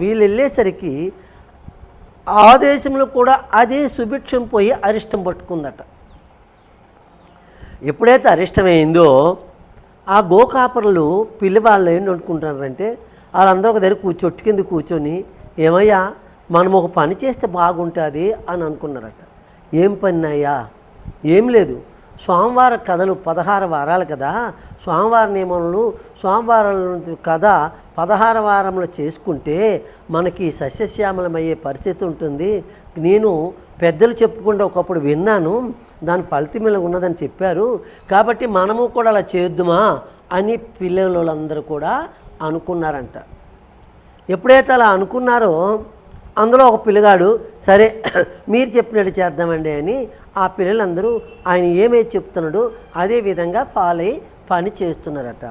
వీళ్ళు వెళ్ళేసరికి ఆ దేశంలో కూడా అదే సుభిక్షం పోయి అరిష్టం పట్టుకుందట. ఎప్పుడైతే అరిష్టమైందో ఆ గోకాపరులు పిల్లవాళ్ళు ఏం అనుకుంటున్నారంటే వాళ్ళందరూ ఒక దగ్గర కూర్చొట్టు కింద కూర్చొని ఏమయ్యా మనం ఒక పని చేస్తే బాగుంటుంది అని అనుకున్నారట. ఏం పని అయ్యా? ఏం లేదు. స్వామివార కథలు పదహారు వారాలు కదా. స్వామివార నియమములు స్వామివారాల కథ పదహారు వారంలో చేసుకుంటే మనకి సస్యశ్యామలమయ్యే పరిస్థితి ఉంటుంది. నేను పెద్దలు చెప్పుకుంటే ఒకప్పుడు విన్నాను దాని ఫలితమిల ఉన్నదని చెప్పారు. కాబట్టి మనము కూడా అలా చేద్దుమా అని పిల్లలందరూ కూడా అనుకున్నారంట. ఎప్పుడైతే అలా అనుకున్నారో అందులో ఒక పిల్లగాడు సరే మీరు చెప్పినట్టు చేద్దామండి అని ఆ పిల్లలందరూ ఆయన ఏమేమి చెప్తున్నాడో అదే విధంగా ఫాలో అయ్యి పని చేస్తున్నారట.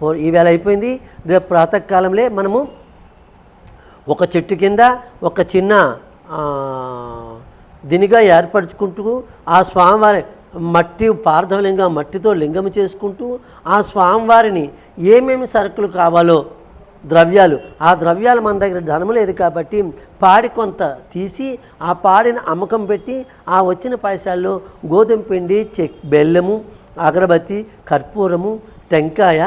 పో- ఈవేళ అయిపోయింది. రేపు ప్రాతకాలంలో మనము ఒక చెట్టు కింద ఒక చిన్న దినిగా ఏర్పరచుకుంటూ ఆ స్వామివారి మట్టి పార్థవలింగం మట్టితో లింగం చేసుకుంటూ ఆ స్వామివారిని ఏమేమి సరుకులు కావాలో ద్రవ్యాలు. ఆ ద్రవ్యాలు మన దగ్గర ధనము లేదు కాబట్టి పాడి కొంత తీసి ఆ పాడిని అమ్మకం పెట్టి ఆ వచ్చిన పైసాల్లో గోధుమ పిండి చెక్ బెల్లము అగరబత్తి కర్పూరము టెంకాయ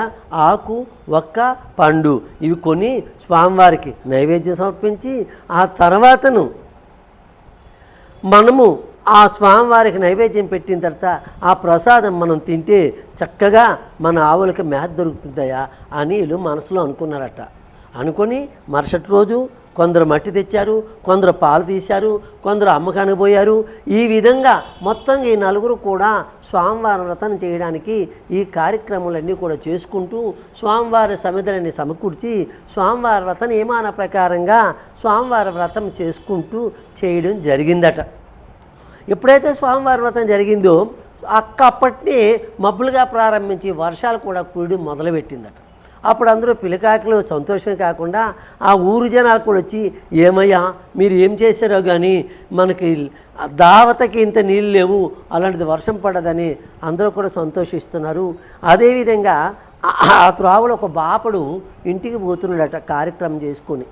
ఆకు ఒక్క పండు ఇవి కొని స్వామివారికి నైవేద్యం సమర్పించి ఆ తర్వాతను మనము ఆ స్వామివారికి నైవేద్యం పెట్టిన తర్వాత ఆ ప్రసాదం మనం తింటే చక్కగా మన ఆవులకి మేత దొరుకుతుందయా అని వీళ్ళు మనసులో అనుకున్నారట. అనుకొని మరుసటి రోజు కొందరు మట్టి తెచ్చారు కొందరు పాలు తీశారు కొందరు అమ్మకానికి పోయారు. ఈ విధంగా మొత్తం ఈ నలుగురు కూడా స్వామివారి వ్రతం చేయడానికి ఈ కార్యక్రమాలన్నీ కూడా చేసుకుంటూ స్వామివారి సమిధులని సమకూర్చి స్వామివారి వ్రతం నియమాన ప్రకారంగా స్వామివారి వ్రతం చేసుకుంటూ చేయడం జరిగిందట. ఎప్పుడైతే స్వామివారి వ్రతం జరిగిందో అక్క అప్పటినే మబ్బులుగా ప్రారంభించి వర్షాలు కూడా కూడి మొదలుపెట్టిందట. అప్పుడు అందరూ పిలకాకులు సంతోషమే కాకుండా ఆ ఊరు జనాలు కూడా వచ్చి ఏమయ్యా మీరు ఏం చేశారో కానీ మనకి దావతకి ఇంత నీళ్ళు లేవు అలాంటిది వర్షం పడదని అందరూ కూడా సంతోషిస్తున్నారు. అదేవిధంగా ఆ- ఆ త్రావులో ఒక బాపడు ఇంటికి పోతున్నాడట కార్యక్రమం చేసుకొని.